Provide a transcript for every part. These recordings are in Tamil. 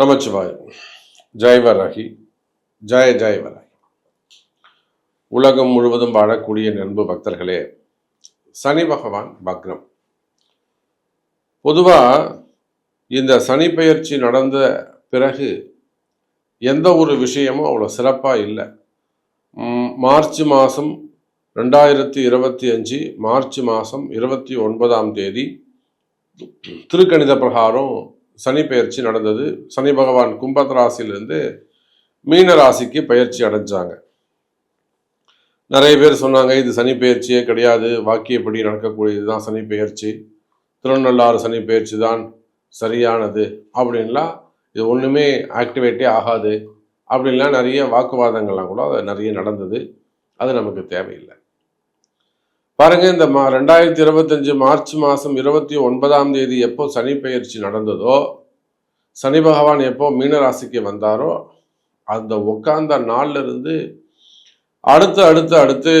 நமச்சிவாய். ஜெயவராகி ஜெய ஜெயவராகி உலகம் முழுவதும் வாழக்கூடிய நண்பு பக்தர்களே சனி பகவான் பக்ரம். பொதுவாக இந்த சனி பெயர்ச்சி நடந்த பிறகு எந்த ஒரு விஷயமும் அவ்வளோ சிறப்பாக இல்லை. மார்ச் மாதம் ரெண்டாயிரத்தி இருபத்தி அஞ்சு மார்ச் மாதம் இருபத்தி ஒன்பதாம் தேதி திருக்கணித பிரகாரம் சனி பெயர்ச்சி நடந்தது. சனி பகவான் கும்பத் ராசியிலிருந்து மீன ராசிக்கு பயிற்சி அடைஞ்சாங்க. நிறைய பேர் சொன்னாங்க இது சனி பெயர்ச்சியே கிடையாது. வாக்கியப்படி நடக்கக்கூடியது தான் சனி பெயர்ச்சி. திருநள்ளாறு சனி பெயர்ச்சி தான் சரியானது அப்படின்லாம் இது ஒன்றுமே ஆக்டிவேட்டே ஆகாது அப்படின்லாம் நிறைய வாக்குவாதங்கள்லாம் கூட அது நிறைய நடந்தது. அது நமக்கு தேவையில்லை. பாருங்க இந்த மா ரெண்டாயிரத்தி இருபத்தஞ்சு மார்ச் மாதம் இருபத்தி ஒன்பதாம் தேதி எப்போ சனி பயிற்சி நடந்ததோ சனி பகவான் எப்போ மீனராசிக்கு வந்தாரோ அந்த உட்கார்ந்த நாள்ல இருந்து அடுத்து அடுத்து அடுத்து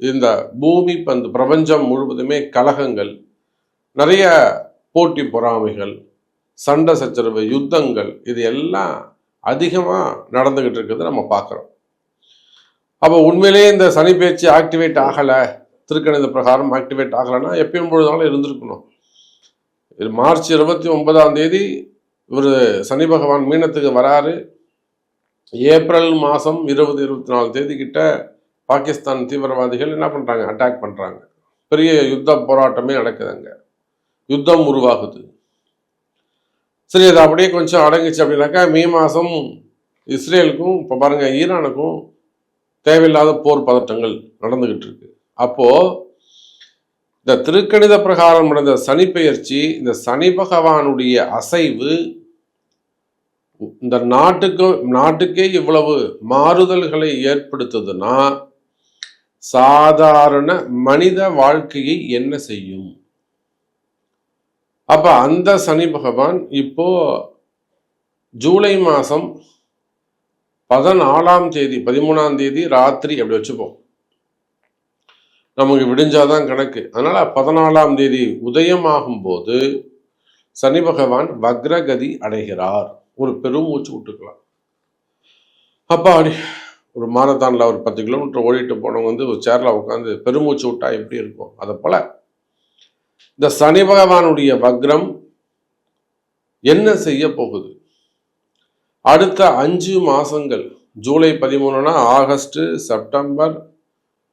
இந்த பூமி பந்து பிரபஞ்சம் முழுவதுமே கலகங்கள் நிறைய போட்டி பொறாமைகள் சண்டை சச்சரவு யுத்தங்கள் இது எல்லாம் அதிகமாக நடந்துக்கிட்டு இருக்கிறது நம்ம பார்க்குறோம். அப்போ உண்மையிலேயே இந்த சனி பேச்சு ஆக்டிவேட் ஆகலை. திருக்கணித பிரகாரம் ஆக்டிவேட் ஆகலைன்னா எப்பயும் பொழுதாலும் இருந்திருக்கணும். இது மார்ச் இருபத்தி ஒன்பதாம் தேதி இவர் சனி பகவான் மீனத்துக்கு வராரு. ஏப்ரல் மாதம் இருபது இருபத்தி நாலு தேதி கிட்ட பாகிஸ்தான் தீவிரவாதிகள் என்ன பண்ணுறாங்க அட்டாக் பண்ணுறாங்க பெரிய யுத்த போராட்டமே நடக்குதுங்க யுத்தம் உருவாகுது. சரி அது அப்படியே கொஞ்சம் அடங்குச்சு அப்படின்னாக்கா மே மாதம் இஸ்ரேலுக்கும் இப்போ பாருங்கள் ஈரானுக்கும் தேவையில்லாத போர் பதட்டங்கள் நடந்துக்கிட்டு இருக்கு. அப்போ இந்த திருக்கணித பிரகாரம் நடந்த சனி பெயர்ச்சி இந்த சனி பகவானுடைய அசைவு இந்த நாட்டுக்கு நாட்டுக்கே இவ்வளவு மாறுதல்களை ஏற்படுத்துதுன்னா சாதாரண மனித வாழ்க்கையை என்ன செய்யும்? அப்ப அந்த சனி பகவான் இப்போ ஜூலை மாசம் பதினாலாம் தேதி பதிமூணாம் தேதி ராத்திரி அப்படி வச்சுப்போம். நமக்கு விடிஞ்சாதான் கணக்கு. அதனால பதினாலாம் தேதி உதயமாகும் போது சனி பகவான் வக்ரகதி அடைகிறார். ஒரு பெரும் மூச்சு விட்டுக்கலாம். அப்பா அப்படி ஒரு மாரத்தானில் ஒரு பத்து கிலோமீட்டர் ஓடிட்டு போனவங்க வந்து ஒரு சேரில் உட்காந்து பெருமூச்சு விட்டா எப்படி இருக்கும்? அதை போல இந்த சனி பகவானுடைய வக்ரம் என்ன செய்ய போகுது? அடுத்த அஞ்சு மாதங்கள் ஜூலை பதிமூணுனா August September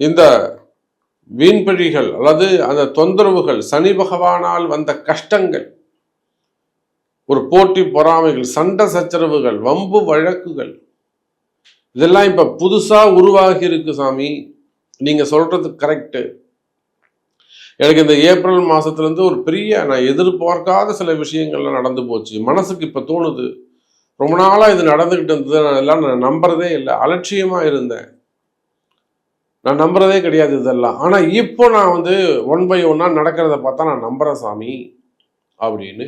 இந்த வீண்பழிகள் அல்லது அந்த தொந்தரவுகள் சனி பகவானால் வந்த கஷ்டங்கள் ஒரு போட்டி பொறாமைகள் சண்டை சச்சரவுகள் வம்பு வழக்குகள் இதெல்லாம் இப்ப புதுசா உருவாகி இருக்கு சாமி. நீங்க சொல்றது கரெக்டு எனக்கு இந்த ஏப்ரல் மாசத்துல இருந்து ஒரு பெரிய நான் எதிர்பார்க்காத சில விஷயங்கள்லாம் நடந்து போச்சு. மனசுக்கு இப்ப தோணுது. ரொம்ப நாளா இது நடந்துகிட்டு இருந்தது. நான் எல்லாம் நான் நம்புறதே இல்லை. அலட்சியமா இருந்தேன். நான் நம்புறதே கிடையாது இதெல்லாம். ஆனா இப்போ நான் வந்து ஒன் பை ஒன்னா நடக்கிறத பார்த்தா நான் நம்புறேன் சாமி அப்படின்னு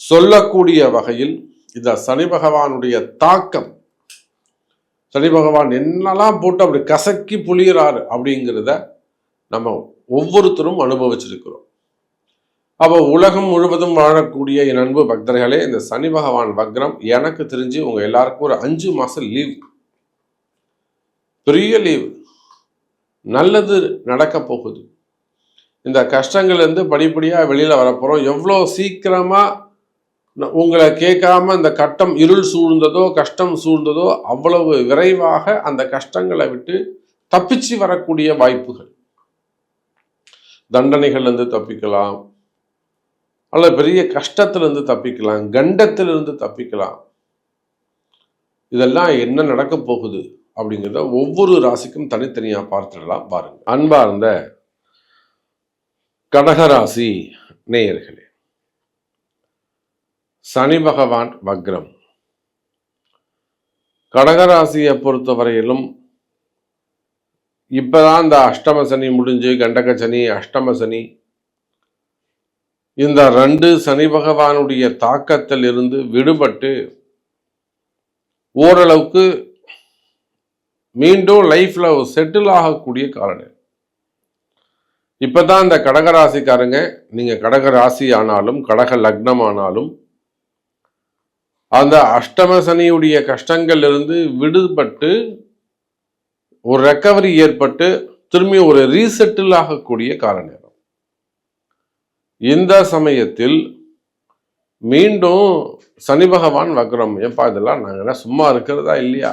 சொல்லக்கூடிய வகையில் இந்த சனி பகவானுடைய தாக்கம். சனி பகவான் என்னெல்லாம் போட்டு அப்படி கசக்கி புளியறாரு அப்படிங்கிறத நம்ம ஒவ்வொருத்தரும் அனுபவிச்சிருக்கிறோம். அப்போ உலகம் முழுவதும் வாழக்கூடிய என் அன்பு பக்தர்களே இந்த சனி பகவான் வக்ரம் எனக்கு தெரிஞ்சு உங்கள் எல்லாருக்கும் ஒரு அஞ்சு மாதம் லீவ் பெரிய லீவு. நல்லது நடக்க போகுது. இந்த கஷ்டங்கள்லேருந்து படிப்படியாக வெளியில் வரப்போகிறோம் எவ்வளோ சீக்கிரமாக உங்களை கேட்காம இந்த கட்டம் இருள் சூழ்ந்ததோ கஷ்டம் சூழ்ந்ததோ அவ்வளவு விரைவாக அந்த கஷ்டங்களை விட்டு தப்பிச்சு வரக்கூடிய வாய்ப்புகள். தண்டனைகள்லேருந்து தப்பிக்கலாம். அல்லது பெரிய கஷ்டத்திலிருந்து தப்பிக்கலாம். கண்டத்திலிருந்து தப்பிக்கலாம். இதெல்லாம் என்ன நடக்க போகுது? அப்படிங்கிறத ஒவ்வொரு ராசிக்கும் தனித்தனியா பார்த்துடலாம் பாருங்க. அன்பார்ந்த கடகராசி நேயர்களே சனி பகவான் வக்ரம். கடகராசியை பொறுத்தவரையிலும் இப்பதான் இந்த அஷ்டம சனி முடிஞ்சு கண்டக சனி அஷ்டம சனி இந்த ரெண்டு சனி பகவானுடைய தாக்கத்தில் இருந்து விடுபட்டு ஓரளவுக்கு மீண்டும் லைஃப்பில் செட்டில் ஆகக்கூடிய காலநிலை. இப்பதான் இந்த கடகராசிக்காரங்க நீங்கள் கடக ராசி ஆனாலும் கடக லக்னம் ஆனாலும் அந்த அஷ்டம சனியுடைய கஷ்டங்கள்லிருந்து விடுபட்டு ஒரு ரெக்கவரி ஏற்பட்டு திரும்பி ஒரு ரீசெட்டில் ஆகக்கூடிய கால நேரம் இந்த சமயத்தில் மீண்டும் சனி பகவான் வக்ரம். ஏப்பா இதெல்லாம் நாங்கள் சும்மா இருக்கிறதா இல்லையா?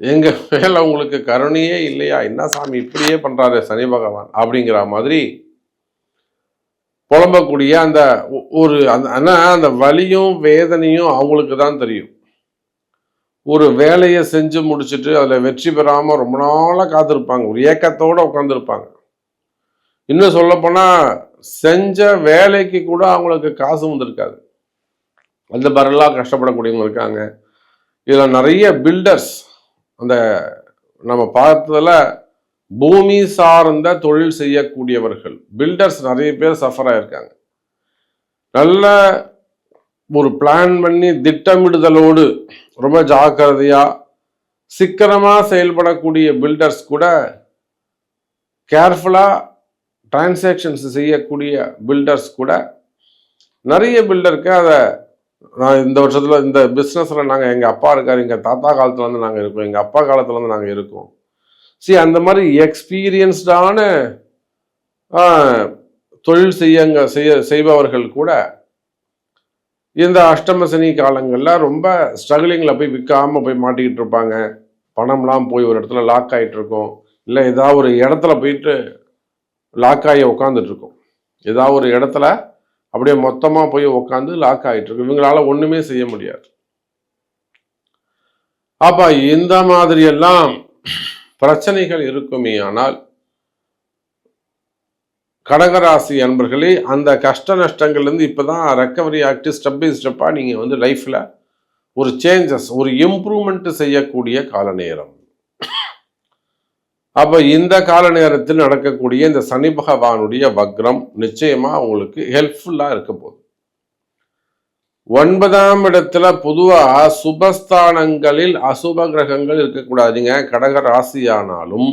எங்கள் மேலே உங்களுக்கு கருணையே இல்லையா? என்ன சாமி இப்படியே பண்ணுறாரு சனி பகவான் அப்படிங்கிற மாதிரி புலம்பக்கூடிய அந்த ஒ- ஒரு அந்த ஆனால் அந்த வலியும் வேதனையும் அவங்களுக்கு தான் தெரியும். ஒரு வேலையை செஞ்சு முடிச்சுட்டு அதில் வெற்றி பெறாமல் ரொம்ப நாளாக காத்திருப்பாங்க. ஒரு ஏக்கத்தோட உட்காந்துருப்பாங்க இன்னும் சொல்லப்போனால் செஞ்ச வேலைக்கு கூட அவங்களுக்கு காசு வந்திருக்காது. அந்த மாதிரிலாம் கஷ்டப்படக்கூடியவங்க இருக்காங்க. இதில் நிறைய பில்டர்ஸ் அந்த நம்ம பார்த்ததுல பூமி சார்ந்த தொழில் செய்யக்கூடியவர்கள் பில்டர்ஸ் நிறைய பேர் சஃபர் ஆயிருக்காங்க. நல்ல ஒரு பிளான் பண்ணி திட்டமிடுதலோடு ரொம்ப ஜாக்கிரதையாக சிக்கனமாக செயல்படக்கூடிய பில்டர்ஸ் கூட கேர்ஃபுல்லாக டிரான்சாக்ஷன்ஸ் செய்யக்கூடிய பில்டர்ஸ் கூட நிறைய பில்டருக்கு அதை நான் இந்த வருஷத்துல இந்த பிஸ்னஸ்ல நாங்க எங்க அப்பா இருக்காரு எங்க தாத்தா காலத்துல இருந்து நாங்க இருக்கோம் எங்க அப்பா காலத்துல இருந்து நாங்க இருக்கோம். சி அந்த மாதிரி எக்ஸ்பீரியன்ஸ்டான தொழில் செய்யங்க செய்ய செய்பவர்கள் கூட இந்த அஷ்டம சனி காலங்களில் ரொம்ப ஸ்ட்ரகிளிங்கில் போய் விற்காம போய் மாட்டிக்கிட்டு இருப்பாங்க. பணம்லாம் போய் ஒரு இடத்துல லாக் ஆகிட்டு இருக்கோம். இல்லை ஏதாவது ஒரு இடத்துல போயிட்டு லாக் ஆகி உக்காந்துட்டு ஏதாவது ஒரு இடத்துல அப்படியே மொத்தமாக போய் உக்காந்து லாக் ஆகிட்டு இவங்களால ஒன்றுமே செய்ய முடியாது. அப்போ இந்த மாதிரியெல்லாம் பிரச்சனைகள் இருக்குமே ஆனால் கடகராசி அன்பர்களே அந்த கஷ்ட நஷ்டங்கள்லேருந்து இப்போ தான் ரெக்கவரி ஆகிட்டு ஸ்டெப் பை ஸ்டெப்பாக நீங்கள் வந்து லைஃப்பில் ஒரு சேஞ்சஸ் ஒரு இம்ப்ரூவ்மெண்ட் செய்யக்கூடிய கால நேரம் அப்போ இந்த கால நேரத்தில் நடக்கக்கூடிய இந்த சனி பகவானுடைய வக்ரம் நிச்சயமாக உங்களுக்கு ஹெல்ப்ஃபுல்லாக இருக்க போகுது. ஒன்பதாம் இடத்துல பொதுவா சுபஸ்தானங்களில் அசுப கிரகங்கள் இருக்கக்கூடாதுங்க. கடக ராசியானாலும்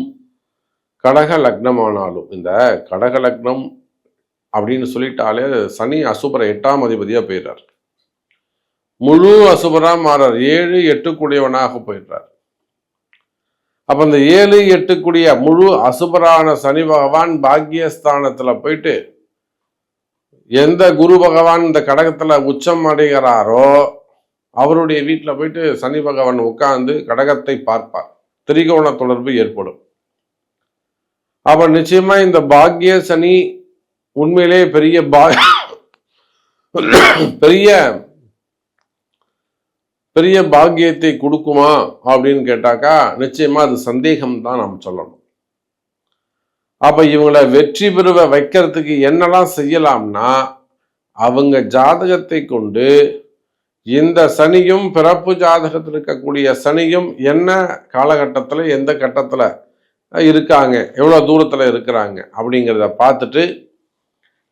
கடக லக்னமானாலும் இந்த கடக லக்னம் அப்படின்னு சொல்லிட்டாலே சனி அசுபரை எட்டாம் அதிபதியா போயிடுறார். முழு அசுபரா மாறார். ஏழு எட்டுக்குடையவனாக போயிடுறார். அப்ப இந்த ஏழு எட்டுக்குடிய முழு அசுபரான சனி பகவான் பாக்கியஸ்தானத்துல போயிட்டு எந்த குரு பகவான் இந்த கடகத்துல உச்சம் அடைகிறாரோ அவருடைய வீட்டில் போயிட்டு சனி பகவான் உட்கார்ந்து கடகத்தை பார்ப்பார். திரிகோண தொடர்பு ஏற்படும். அப்ப நிச்சயமா இந்த பாக்கிய சனி உண்மையிலே பெரிய பா பெரிய பெரிய பாக்கியத்தை கொடுக்குமா அப்படின்னு கேட்டாக்கா நிச்சயமா அது சந்தேகம் தான் நாம் சொல்லணும். அப்ப இவங்களை வெற்றி பெறுவ வைக்கிறதுக்கு என்னெல்லாம் செய்யலாம்னா அவங்க ஜாதகத்தை கொண்டு இந்த சனியும் பிறப்பு ஜாதகத்தில் இருக்கக்கூடிய சனியும் என்ன காலகட்டத்தில் எந்த கட்டத்தில் இருக்காங்க எவ்வளோ தூரத்தில் இருக்கிறாங்க அப்படிங்கிறத பார்த்துட்டு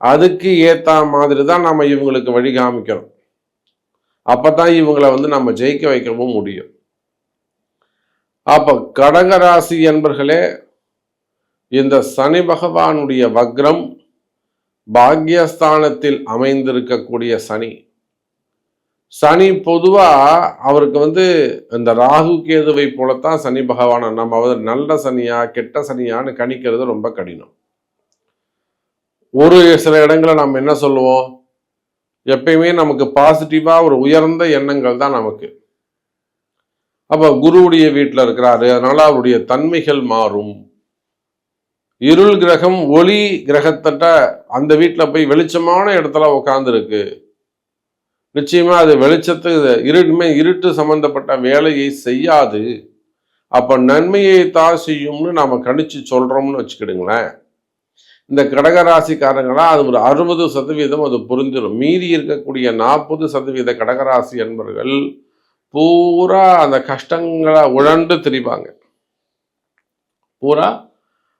அதுக்கு ஏற்ற மாதிரி தான் நம்ம இவங்களுக்கு வழி காமிக்கிறோம் அப்பதான் இவங்களை வந்து நம்ம ஜெயிக்க வைக்கவும் முடியும். அப்போ கடகராசி என்பர்களே இந்த சனி பகவானுடைய வக்ரம் பாக்யஸ்தானத்தில் அமைந்திருக்கக்கூடிய சனி. சனி பொதுவா அவருக்கு வந்து இந்த ராகு கேதுவை போலத்தான் சனி பகவானை நம்ம வந்து நல்ல சனியா கெட்ட சனியான்னு கணிக்கிறது ரொம்ப கடினம். ஒரு சில இடங்களை நம்ம என்ன சொல்லுவோம்? எப்பயுமே நமக்கு பாசிட்டிவா ஒரு உயர்ந்த எண்ணங்கள் தான் நமக்கு. அப்ப குருவுடைய வீட்டில் இருக்கிறாரு அதனால அவருடைய தன்மைகள் மாறும். இருள் கிரகம் ஒளி கிரகத்தட்ட அந்த வீட்டில் போய் வெளிச்சமான இடத்துல உட்காந்துருக்கு நிச்சயமா அது வெளிச்சத்து இருட்டுமே இருட்டு சம்பந்தப்பட்ட வேலையை செய்யாது. அப்ப நன்மையை தான் செய்யும்னு நாம கணிச்சு சொல்றோம்னு வச்சுக்கிடுங்களேன். இந்த கடகராசிக்காரங்களாம் அது ஒரு அறுபது சதவீதம் அது புரிஞ்சிடும் மீதி இருக்கக்கூடிய நாற்பது சதவீத கடகராசி என்பர்கள் பூரா அந்த கஷ்டங்களை உழண்டு திரிவாங்க. பூரா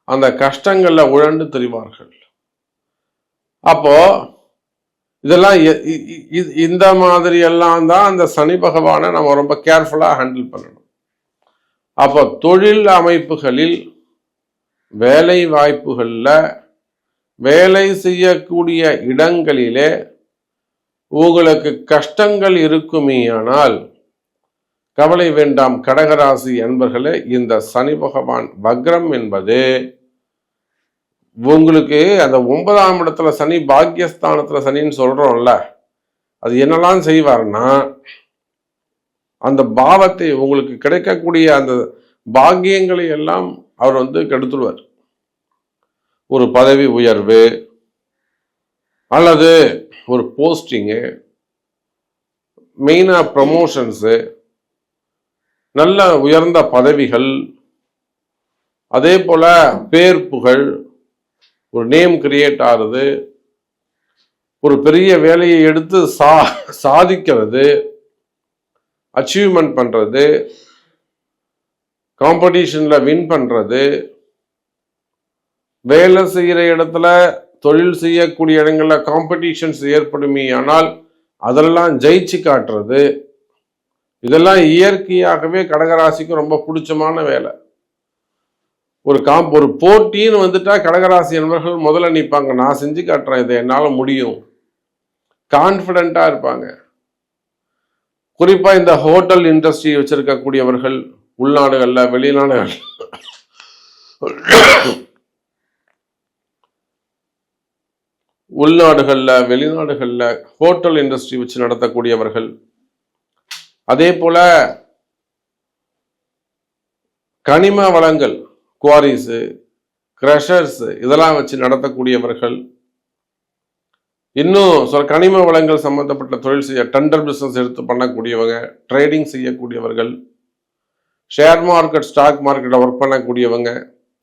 அந்த கஷ்டங்களில் உழண்டு திரிவார்கள். அப்போ இதெல்லாம் எ- இ- இந்த மாதிரி எல்லாம் தான் அந்த சனி பகவானை நம்ம ரொம்ப கேர்ஃபுல்லாக ஹேண்டில் பண்ணணும். அப்போ தொழில் அமைப்புகளில் வேலை வாய்ப்புகளில் வேலை செய்யக்கூடிய இடங்களிலே உங்களுக்கு கஷ்டங்கள் இருக்குமேயானால் கவலை வேண்டாம் கடகராசி அன்பர்களே இந்த சனி பகவான் வக்ரம் என்பது உங்களுக்கு அந்த ஒன்பதாம் இடத்துல சனி பாக்கியஸ்தானத்துல சனின்னு சொல்றோம்ல அது என்னெல்லாம் செய்வார்னா அந்த பாவத்தை உங்களுக்கு கிடைக்கக்கூடிய அந்த பாக்கியங்களை எல்லாம் அவர் வந்து கெடுத்துடுவார் ஒரு பதவி உயர்வு அல்லது ஒரு போஸ்டிங்கு மெயினாக ப்ரமோஷன்ஸு நல்ல உயர்ந்த பதவிகள் அதே போல் பேர் புகழ் ஒரு நேம் கிரியேட் ஆகுது ஒரு பெரிய வேலையை எடுத்து சா சாதிக்கிறது அச்சீவ்மெண்ட் பண்ணுறது காம்படிஷனில் வின் பண்ணுறது வேலை செய்கிற இடத்துல தொழில் செய்யக்கூடிய இடங்களில் காம்படிஷன்ஸ் ஏற்படுமே ஆனால் அதெல்லாம் ஜெயிச்சு காட்டுறது. இதெல்லாம் இயற்கையாகவே கடகராசிக்கு ரொம்ப பிடிச்சமான வேலை. ஒரு காம் ஒரு போட்டின்னு வந்துட்டா கடகராசி என்பவர்கள் முதல்ல நிற்பாங்க நான் செஞ்சு காட்டுறேன் இதை என்னால் முடியும். கான்ஃபிடண்ட்டாக இருப்பாங்க. குறிப்பாக இந்த ஹோட்டல் இண்டஸ்ட்ரி வச்சுருக்கக்கூடியவர்கள் உள்நாடுகளில் வெளிநாடுகள் உள்நாடுகளில் வெளிநாடுகளில் ஹோட்டல் இண்டஸ்ட்ரி வச்சு நடத்தக்கூடியவர்கள். அதே போல கனிம வளங்கள் குவாரிஸு கிரஷர்ஸ் இதெல்லாம் வச்சு நடத்தக்கூடியவர்கள். இன்னும் சில கனிம வளங்கள் சம்பந்தப்பட்ட தொழில் செய்ய டெண்டர் பிஸ்னஸ் எடுத்து பண்ணக்கூடியவங்க ட்ரேடிங் செய்யக்கூடியவர்கள். ஷேர் மார்க்கெட் ஸ்டாக் மார்க்கெட்டில் ஒர்க் பண்ணக்கூடியவங்க.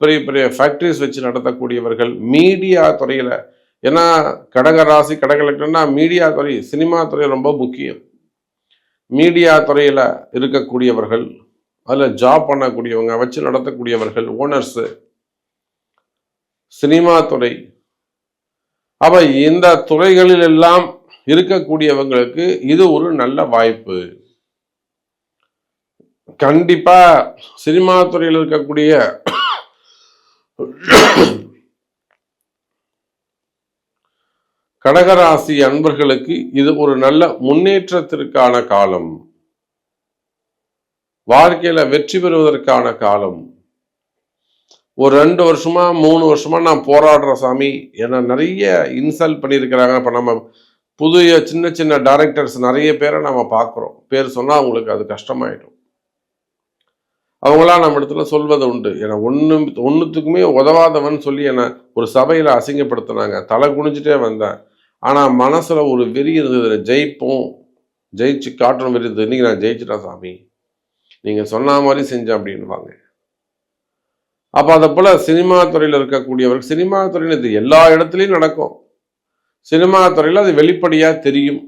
பெரிய பெரிய ஃபேக்ட்ரிஸ் வச்சு நடத்தக்கூடியவர்கள். மீடியா துறையில் ஏன்னா கடக ராசி கடகலக்கணம்னா மீடியா துறை சினிமா துறை ரொம்ப முக்கியம். மீடியா துறையில் இருக்கக்கூடியவர்கள் அதில் ஜாப் பண்ணக்கூடியவங்க வச்சு நடத்தக்கூடியவர்கள் ஓனர்ஸு சினிமா துறை. அப்போ இந்த துறைகளில் எல்லாம் இருக்கக்கூடியவங்களுக்கு இது ஒரு நல்ல வாய்ப்பு. கண்டிப்பாக சினிமா துறையில் இருக்கக்கூடிய கடகராசி அன்பர்களுக்கு இது ஒரு நல்ல முன்னேற்றத்திற்கான காலம். வாழ்க்கையில வெற்றி பெறுவதற்கான காலம். ஒரு ரெண்டு வருஷமா மூணு வருஷமா நான் போராடுற சாமி என்ன நிறைய இன்சல்ட் பண்ணியிருக்கிறாங்க. இப்போ நம்ம புதிய சின்ன சின்ன டைரக்டர்ஸ் நிறைய பேரை நம்ம பார்க்குறோம். பேர் சொன்னால் அவங்களுக்கு அது கஷ்டமாயிடும். அவங்களாம் நம்ம இடத்துல சொல்வது உண்டு. என்னை ஒன்று ஒன்றுத்துக்குமே உதவாதவன் சொல்லி என்னை ஒரு சபையில் அசிங்கப்படுத்தினாங்க. தலை குனிஞ்சிட்டே வந்தேன். ஆனால் மனசில் ஒரு வெறி இருந்தது ஜெயிப்போம். ஜெயிச்சு காட்டணும் வெறி இருந்தது. இன்னைக்கு நான் ஜெயிச்சிட்டேன் சாமி? நீங்கள் சொன்ன மாதிரி செஞ்சேன் அப்படின்வாங்க அப்போ அதை போல் சினிமா துறையில் இருக்கக்கூடியவர்கள் சினிமா துறையில் இது எல்லா இடத்துலையும் நடக்கும். சினிமா துறையில் அது வெளிப்படையாக தெரியும்.